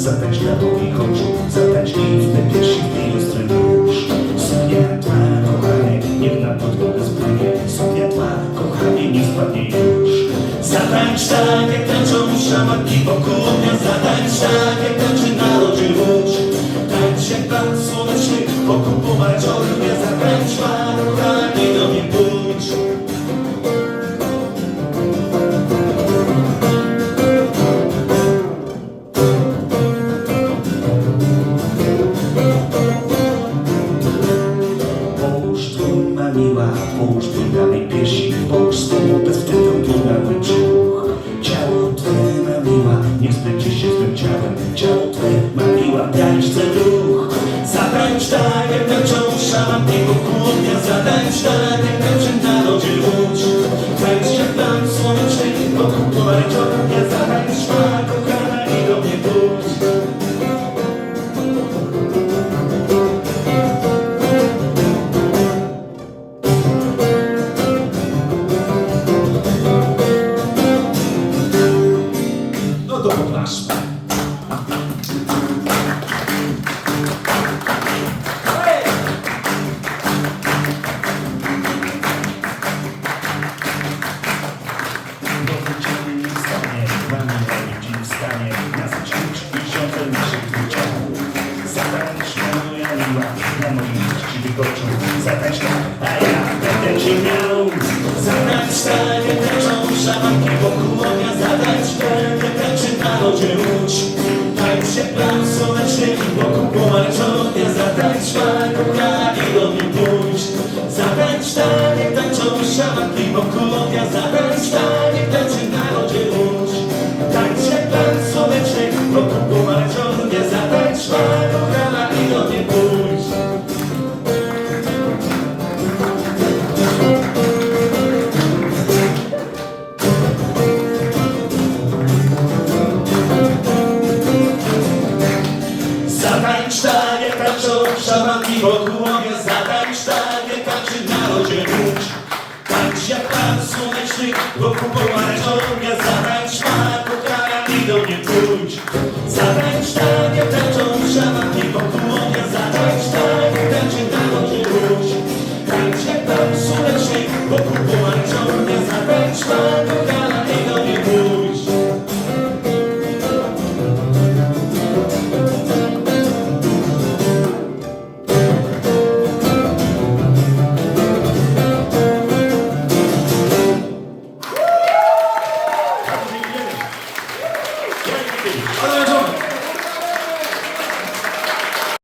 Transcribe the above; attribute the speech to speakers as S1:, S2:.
S1: Zatęcz na moich oczu, zatęcz i wtedy piersi gdy ostry nóż Suknia tła, kochanie, niech na podłogę spłynie. Suknia tła, kochanie, nie spadnie już. Zatańcz tak, jak tańczą szamaki wokół ognia Zatańcz tak, jak tańczy narodzin łódź. Tańcz jak pan słoneczny wokół pomarańczowych gwiazd Zatańcz pan, kochanie ten ruch Zatańcz tak jak tańczą szamanki wokół ognia Zatańcz tak jak tańczy na lodzie łódź. Tańcz jak tam słoneczny wokół pomarańczowych gwiazd Zatańcz ma kochana i do mnie pójdź No to masz. Na moim właściwych oczu. Zatańcz tak, a ja będę cię miał. Zatańcz tak, jak tańczą szamanki wokół ognia. Zatańcz tak, jak tańczy na lodzie łódź. Tańcz się plan słoneczny wokół pomarańczownia. Zatańcz tak, kochani, do mnie pójdź. Zatańcz tak, jak tańczą szamanki wokół ognia. sztanie tańczą, szamanki wokół głowie zadań sztanie tańczy na rodzie łódź. Tańcz jak pan słoneczny wokół pomarańczownia zadań szmat, pokara i do mnie pójdź. Zadań sztanie tańczą, szamanki wokół 아, 네, 화요일